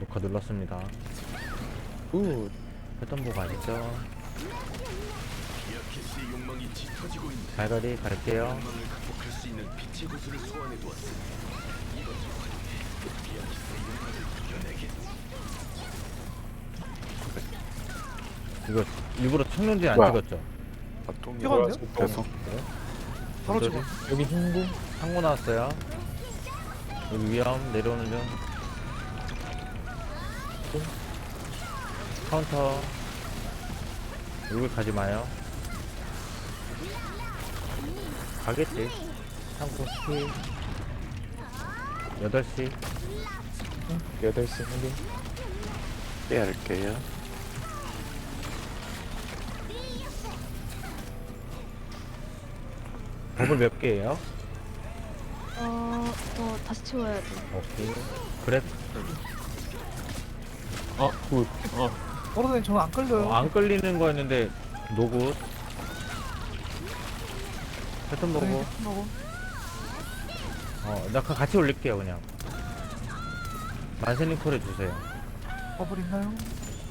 녹화 눌렀습니다. 굿. 패턴 보고 아시죠? 비아키스의 욕망이 짙어지고 있는 갈갈이 갈게요. 욕망을 극복할 수 있는 빛의 구슬을 소환해 두었으니 이것을 활용해 비아키스의 욕망을 이겨내게 이거 일부러 청년지 안 뭐야? 찍었죠? 찍었네요? 계속 바로 찍어. 여기 흰구. 상고 나왔어요. 여기 위험 내려오는 중. 카운터. 여기 가지 마요. 가겠지. 상고 시. 8시. 8시 확인. 빼할게요. 버블 몇 개예요? 어, 저 다시 치워야 돼. 오케이. 그래. 아, 굿. 어. 어르신 저는 안 끌려요. 어, 안 끌리는 거였는데 노굿. 패턴 보고. 네, 보고. 어, 나 그- 같이 올릴게요, 그냥. 만세님 콜 해 주세요. 버블 있나요?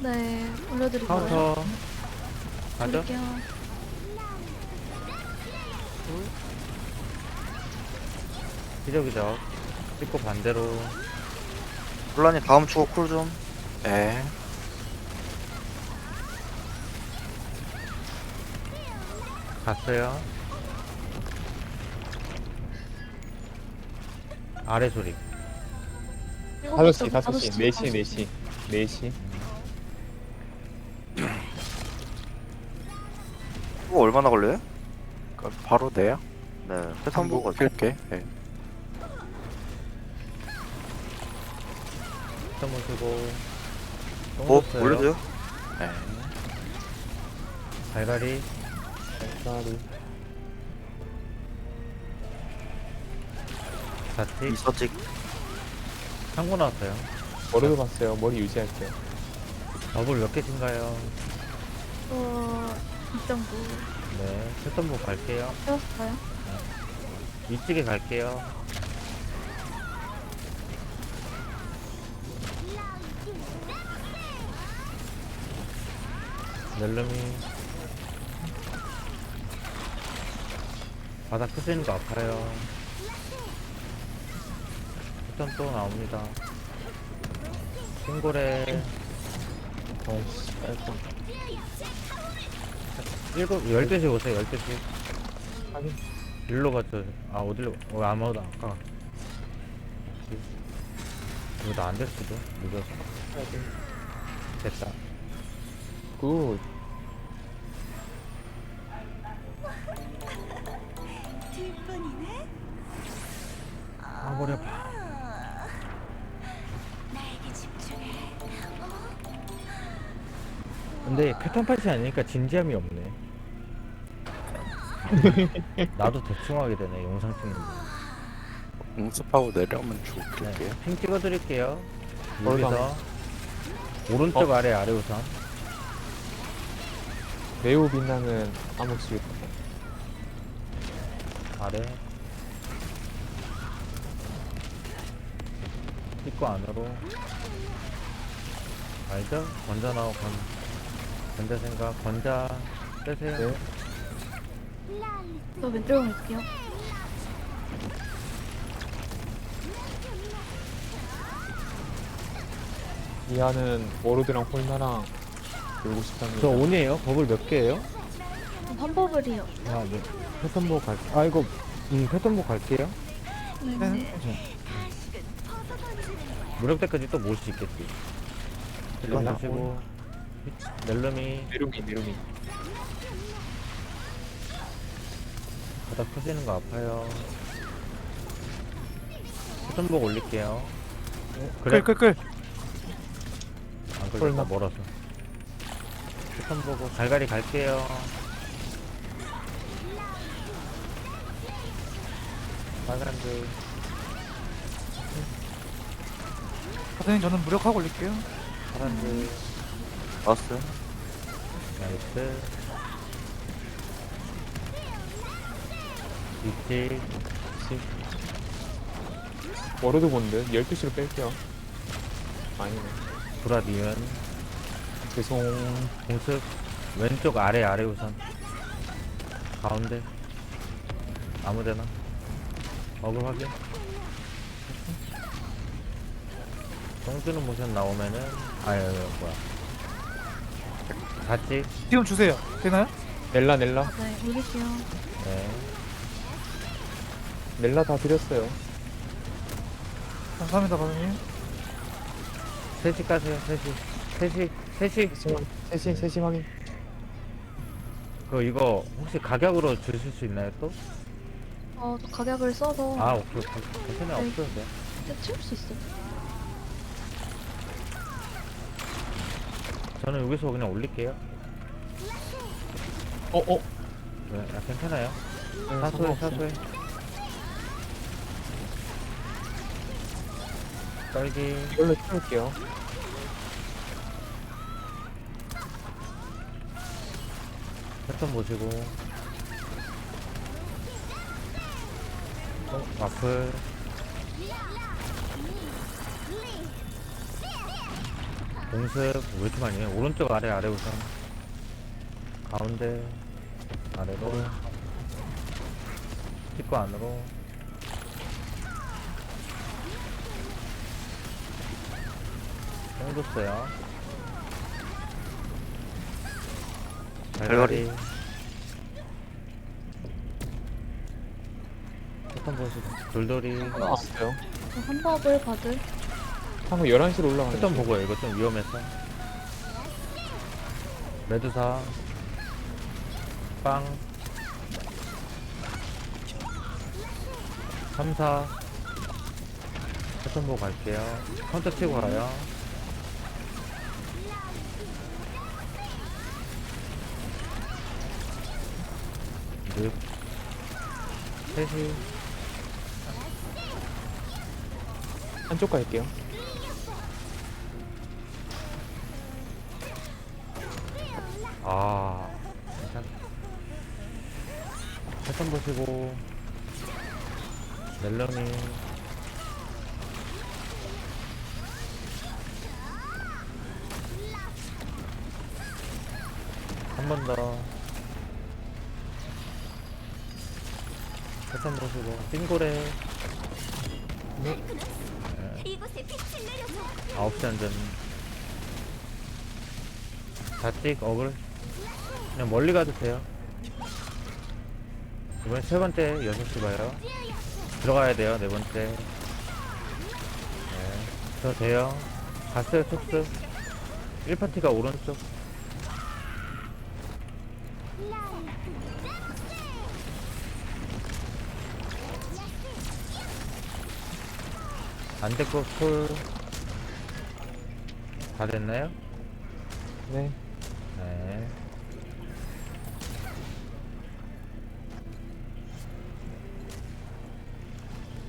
네, 올려드릴게요. 카운터. 가죠? 올릴게요. 기적기적. 찍고 반대로. 혼란이 다음 추고 쿨 좀. 에. 갔어요. 아래 소리. 일곱 5시, 시, 5시, 다섯 4시, 다섯 4시. 4시. 이거 얼마나 걸려요? 그 바로 돼요? 네. 패턴 보고 킬게. 네. 한번 쓰고. 뭐 올려줘요? 네. 갈갈이. 쌀이. 자틱. 이서찍. 상고 나왔어요. 머리도 봤어요. 머리 유지할게요. 더블 몇 개신가요? 어, 2.9. 네. 패턴 보고 갈게요. 채웠어요? 이쪽에 갈게요. 넬름이 바닥 크시는 거 아파요. 패턴 또 나옵니다. 신고래 어이씨, 아이고. 일곱 열두 시 오세요. 열두 시 확인. 일로 갔죠. 아 어디로? 어 아무도 아까. 이거 나안 될 수도 늦어서 됐다. 굿. 아 머리 아파. 근데 패턴 파츠 아니니까 진지함이 없네. 나도 대충 하게 되네 영상 찍는데. 응습하고 내려오면 네, 죽을게요. 핑 찍어드릴게요. 여기서 오른쪽 아래 아래 우선. 매우 빛나는 암흑 스위트. 아래 입구 안으로 알죠? 건자 나오고 건 건자 생각 건자 빼세요 네. 저 왼쪽으로 갈게요. 이하는 워로드랑 폴나랑 놀고 싶답니다. 저 온이에요? 버블 몇 개예요? 한 버블이요. 아, 네. 패턴 보고 갈, 아, 이거, 음, 패턴 보고 갈게요. 네. 네. 무력 때까지 또 모을 수 있겠지. 힐러 나 보시고, 넬름이 내룡이, 내룡이. 바닥 터지는 거 아파요. 패턴 보고 올릴게요. 그래, 끌, 끌, 끌. 안 걸렸다. 멀어서. 패턴 보고 갈갈이 갈게요. 빨간들, 선생님 저는 무력하고 올릴게요. 파란들, 왔어요? 나이스. 있지. 워로드 본드 12시로 뺄게요. 아니네. 브라 니은 죄송. 공습 왼쪽 아래 아래 우선 가운데 아무데나 어글 확인 똥주는 모션 나오면은 아유 뭐야 같이 지금 주세요. 되나요? 넬라 넬라 네, 올릴게요. 네 넬라 다 드렸어요. 감사합니다, 바다님. 셋이 까세요 셋이 셋이 셋이 세심 세심 세심 확인. 그 이거 혹시 가격으로 주실 수 있나요 또? 어, 저 가격을 써서 아 오케이 오케이 괜찮아요 네. 없어도 돼 그때 치울 수 있어요. 저는 여기서 그냥 올릴게요 어 어. 네, 아, 괜찮아요 네, 사소해. 사소해 딸기 이걸로 채울게요. 패턴 보시고. 어, 와플. 공습 많이 해? 오른쪽 아래 아래 우선. 가운데 아래로. 찍고 안으로. 똥 줬어요 별거리. 별거리 패턴 보시고 돌돌이. 나왔어요. 저 한밥을 받을. 한번 11시로 올라가는. 패턴 보고요. 이거 좀 위험해서. 메두사. 빵. 3사. 패턴 보고 갈게요. 카운터 치고 가요 늪 셋이 한쪽 갈게요. 아, 괜찮. 패턴 보시고 멜로니 한 번 더. 패턴 보시고 띵고래 네. 아홉 시 안전 자찍 어글 그냥 멀리 가도 돼요. 이번에 세 번째 6시 봐요. 들어가야 돼요, 네 번째. 네. 저 돼요. 갔어요, 촉수. 1파티가 오른쪽. 안 됐고, 콜. 다 됐나요? 네. 네.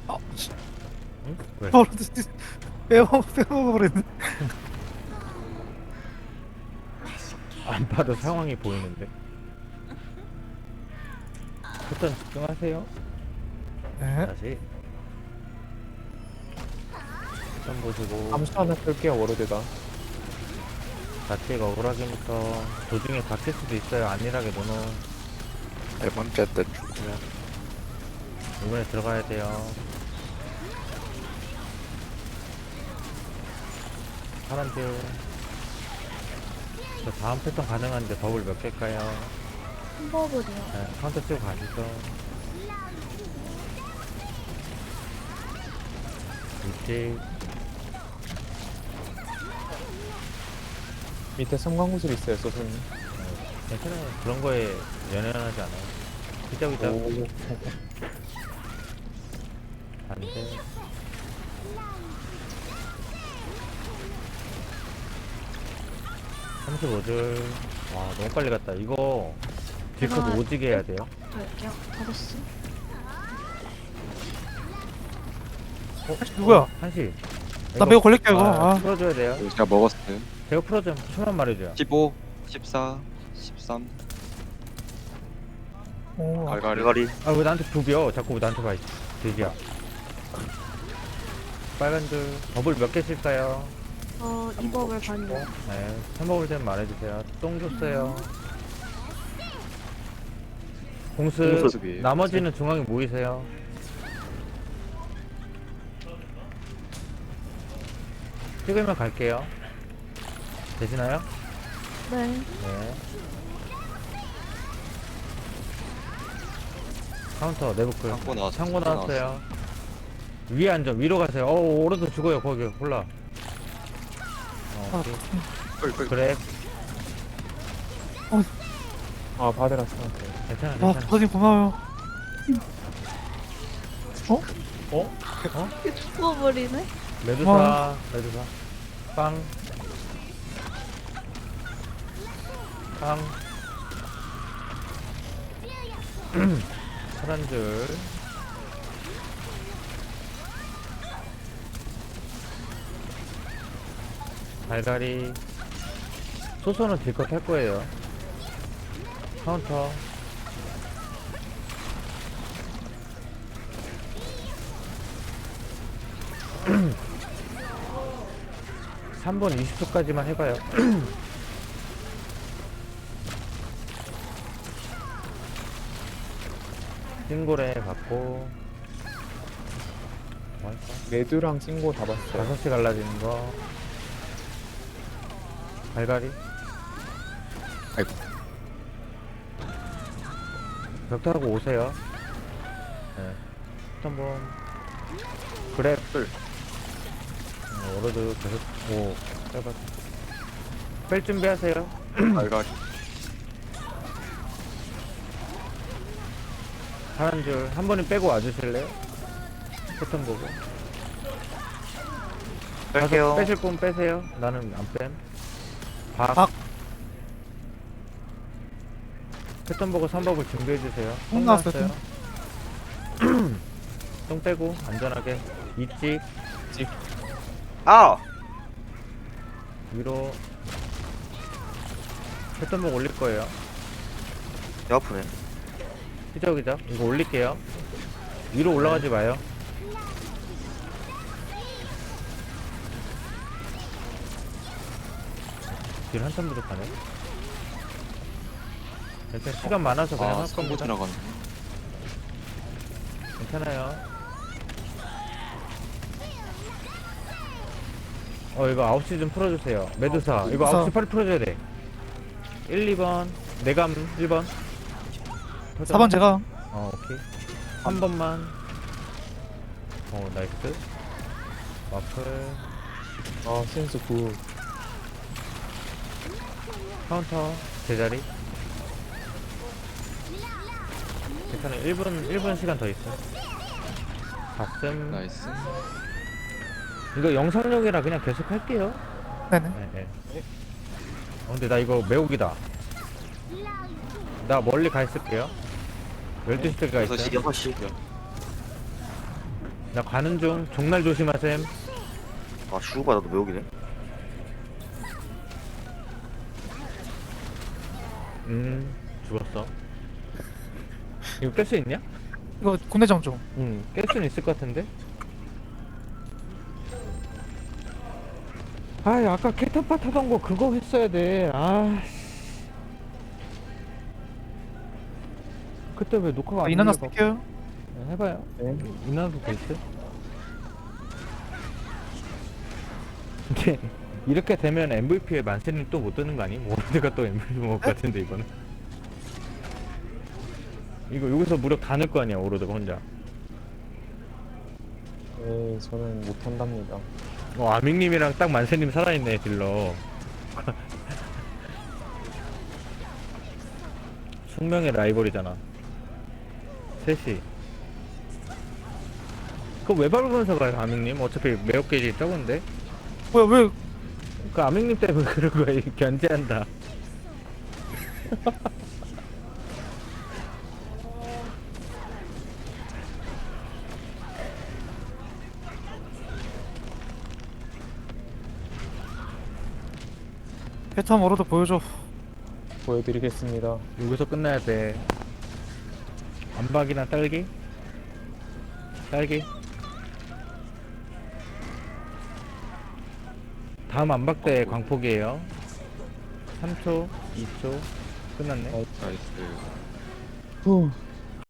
아, 씨. 응? 왜? 바로 빼먹, 빼먹어 버렸네. 안 봐도 상황이 보이는데. 일단 집중하세요. 네. 다시. 일단 보시고. 암수 하나 쓸게요 워로드가. 자체가 억울하게부터 도중에 바뀔 수도 있어요. 안일하게 노노. 네 번째 때 죽으면 이번에 들어가야 돼요. 사람들. 저 다음 패턴 가능한데 버블 몇 개일까요? 네, 카운터 치고 가시죠. 일찍 밑에 섬광구슬 있어요 소선님. 괜찮아요. 그런 거에 연연하지 않아요. 기자기자 오. 반대. 삼십오 줄. 와 너무 빨리 갔다. 이거 딜컷 제가 오지게 해야 돼요. 할게요. 다섯 시. 누구야? 한시. 나 매우 걸릴게요, 이거. 아, 아. 풀어줘야 돼요. 제가 먹었어요. 제가 풀어줘. 초만 말해줘요. 15, 14, 13. 오, 아, 갈갈이. 대가리 아왜 나한테 부벼? 자꾸 왜 나한테 봐. 돼지야. 빨간 줄. 버블 몇개 쓸까요? 어, 이법을 봤네요. 네, 해 먹을 때는 말해주세요. 똥 줬어요. 공수, 공수. 나머지는 중앙에 모이세요. 찍으면 갈게요. 되시나요? 네. 네. 카운터 내부클. 창고 나왔어. 창고 나왔어요. 위에 앉아. 위로 가세요. 어, 오른쪽 죽어요. 거기 홀라. 어, 오케이. 그래. 아 바데라스 한테 괜찮아, 아 괜찮아. 부사님 고마워요 죽어버리네? 메두사, 와. 메두사. 빵. 빵. 파란 줄. 달걀이. 소소는 딜컷 할 거예요. 카운터. 삼번 20초까지만 해봐요. 싱골에 받고 뭐 할까? 레드랑 찡고 다 봤어요 5시 갈라지는 거 갈갈이 아이고. 벽 타고 오세요 네. 한번 그래 뿔 어, 워로드 계속 오 빼봐 뺄 준비하세요 알가리. 하는 줄한 번에 빼고 와주실래요? 패턴 보고 뺄게요. 빼실 분 빼세요 나는 안 뺨 박. 박. 패턴 보고 3법을 준비해주세요 똥 나왔어요, 똥 빼고 안전하게 이찍 아! 위로 패턴 보고 올릴 거예요. 배 아프네. 그죠 그죠 이거 올릴게요. 위로 올라가지 마요. 딜 한참 부족하네. 일단 시간 많아서 그냥 아, 할 겁니다. 괜찮아요 어 이거 9시 좀 풀어주세요. 메두사. 이거 메두사. 9시 빨리 풀어줘야 돼. 1, 2번. 내감 1번. 4번 제가. 어 오케이. 한 번만. 어 나이스. 와플. 아 센스 굿. 카운터. 제자리. 괜찮아 1분 1분 시간 더 있어. 가슴. 나이스. 이거 영상용이라 그냥 계속 할게요 네네 네, 네. 어 근데 나 이거 매혹이다 나 멀리 가 있을게요 12시 때가 6시, 있어요 6시. 나 가는 중 종날 조심하셈 아, 주고받아도 매혹이네. 음 죽었어 이거 깰 수 있냐? 이거 군대장 좀 응, 깰 수는 있을 것 같은데? 아, 아까 캐터파 타던 거 그거 했어야 돼. 아. 씨. 그때 왜 녹화가 아, 안 이나나 눌려갖고. 쓸게요 네, 해봐요. 네. 이나도 돼 있어. 근데 이렇게 되면 MVP에 만세님 또 못 뜨는 거 아니? 모르드가 또 MVP 먹을 것 같은데 이거는. 이거 여기서 무력 다 넣을 거 아니야 오로드가 혼자. 네 저는 못한답니다 어, 아밍님이랑 딱 만세님 살아있네, 딜러. 숙명의 라이벌이잖아. 셋이. 그거 왜 밟으면서 가요, 아밍님? 어차피 매혹 게이지 적은데? 뭐야 왜 그 아밍님 때문에 그런 거야, 견제한다. 패턴 워로도 보여줘 보여드리겠습니다 여기서 끝나야 돼. 안박이나 딸기? 딸기? 다음 안박대 광폭이에요 3초 2초 끝났네 어. 나이스 후